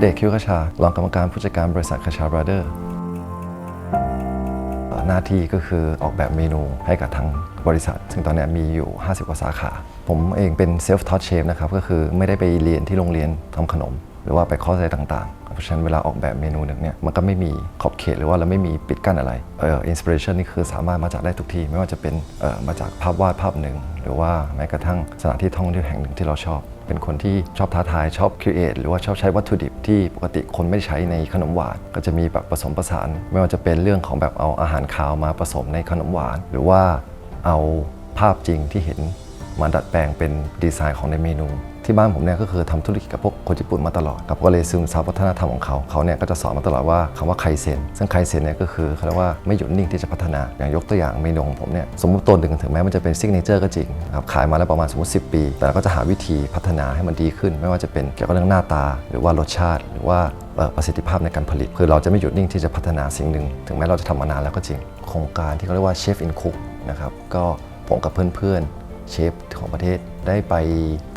เดชคิวคชารองกรรมการผู้จัดการบริษัทคชาบราเดอร์หน้าที่ก็คือออกแบบเมนูให้กับทางบริษัท ซึ่งตอนนี้มีอยู่ 50 กว่าสาขา ผมเองเป็นเซลฟ์ทอดเชฟนะครับ ก็คือไม่ได้ไปเรียนที่โรงเรียนทำขนม หรือว่าไปคอร์สอะไรต่างๆ เพราะฉะนั้นเวลาออกแบบเมนูหนึ่งเนี่ยมันก็ไม่มีขอบเขตหรือว่าเราไม่มีปิดกั้นอะไรเอ่ออินสปิเรชันนี่คือสามารถมาจากได้ทุกที่ ไม่ว่าจะเป็นเอ่อมาจากภาพวาดภาพหนึ่ง หรือว่าแม้กระทั่งสถานที่ท่องเที่ยวแห่งหนึ่งที่เราชอบ เป็นคนที่ชอบท้าทายชอบครีเอทหรือว่าชอบใช้วัตถุดิบที่ปกติคนไม่ได้ใช้ในขนมหวาน ก็จะมีแบบผสมผสาน ไม่ว่าจะเป็นเรื่องของแบบเอาอาหารคาวมาผสมในขนมหวาน หรือว่าเอาภาพจริงที่เห็น มาดัดแปลงเป็นดีไซน์ของในเมนู ที่บ้านผมเนี่ยก็คือทำธุรกิจกับพวกคนญี่ปุ่นมาตลอดครับก็เลยซึมซับวัฒนธรรมของเขาเขาเนี่ยก็จะสอนมาตลอดว่าคำว่าไคเซนซึ่งไคเซนเนี่ยก็คือเขาเรียกว่าไม่หยุดนิ่งที่จะพัฒนาอย่างยกตัวอย่างเมนูของผมเนี่ยสมมติตัวหนึ่งถึงแม้มันจะเป็นซิกเนเจอร์ก็จริงครับขายมาแล้วประมาณสมมติ 10 ปี แต่เราก็จะหาวิธีพัฒนาให้มันดีขึ้น ไม่ว่าจะเป็นเกี่ยวกับเรื่องหน้าตา หรือว่ารสชาติ หรือว่าประสิทธิภาพในการผลิต คือเราจะไม่หยุดนิ่งที่จะพัฒนาสิ่งหนึ่งถึงแม้เราจะทำมานานแล้วก็จริง โครงการที่เขาเรียกว่าเชฟอินคุกนะครับก็ผมกับเพื่อนๆ เชฟของประเทศได้ไป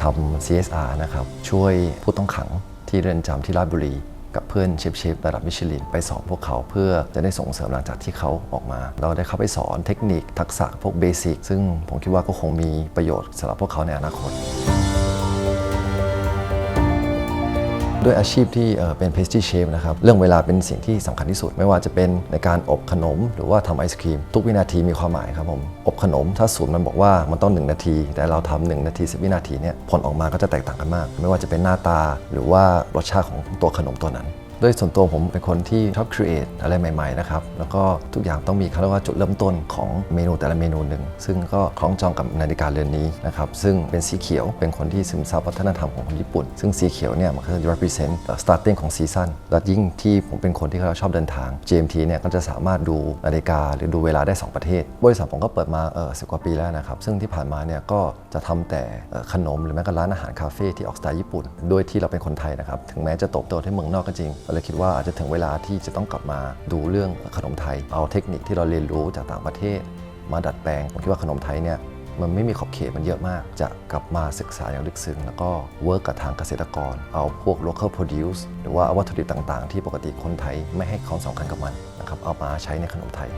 ทำ CSR นะครับ ช่วยผู้ต้องขังที่เรือนจำที่ราชบุรี กับเพื่อนเชฟเชฟระดับมิชลิน ไปสอนพวกเขาเพื่อจะได้ส่งเสริมหลังจากที่เขาออกมา เราได้เข้าไปสอนเทคนิคทักษะพวกเบสิกซึ่งผมคิดว่าก็คงมีประโยชน์สำหรับพวกเขาในอนาคต ด้วยอาชีพที่เป็น pastry chef นะครับ เรื่องเวลาเป็นสิ่งที่สำคัญที่สุด ไม่ว่าจะเป็นในการอบขนม หรือว่าทำไอศครีม ทุกวินาทีมีความหมายครับผม อบขนมถ้าสูตรมันบอกว่ามันต้อง 1 นาที แต่เราทำ1นาที 10 วินาทีเนี่ยผลออกมาก็จะแตกต่างกันมาก ไม่ว่าจะเป็นหน้าตาหรือว่ารสชาติของตัวขนมตัวนั้น ด้วยส่วนตัวผมเป็นคนที่ชอบครีเอทอะไรใหม่ๆนะครับแล้วก็ทุกอย่างต้องมีเขาเรียกว่าจุดเริ่มต้นของเมนูแต่ละเมนูหนึ่งซึ่งก็คล้องจองกับนาฬิกาเรือนนี้นะครับซึ่งเป็นสีเขียวเป็นคนที่ซึมซับวัฒนธรรมของคนญี่ปุ่น ซึ่งสีเขียวเนี่ยมันก็จะ represent starting ของซีซั่นและยิ่งที่ผมเป็นคนที่เขาชอบเดินทาง GMT เนี่ยก็จะสามารถดูนาฬิกาหรือดูเวลาได้ 2 ประเทศ บริษัทผมก็เปิดมาเออสิกว่าปีแล้วนะครับ ซึ่งที่ผ่านมาเนี่ยก็จะทำแต่ขนมหรือแม้กระทั่งร้านอาหารคาเฟ่ที่ออกสไตล์ญี่ปุ่นโดยที่เราเป็นคนไทยนะครับ ถึงแม้จะโตโตที่เมืองนอกก็จริงเลยคิดว่าอาจจะถึงเวลาที่จะต้องกลับมาดูเรื่องขนมไทย เอาเทคนิคที่เราเรียนรู้จากต่างประเทศ มาดัดแปลง ผมคิดว่าขนมไทยเนี่ยมันไม่มีขอบเขตมันเยอะมาก จะกลับมาศึกษาอย่างลึกซึ้งแล้วก็เวิร์กกับทางเกษตรกร เอาพวก local produce หรือว่าวัตถุดิบต่างๆ ที่ปกติคนไทยไม่ให้ความสำคัญกับมันนะครับเอามาใช้ในขนมไทย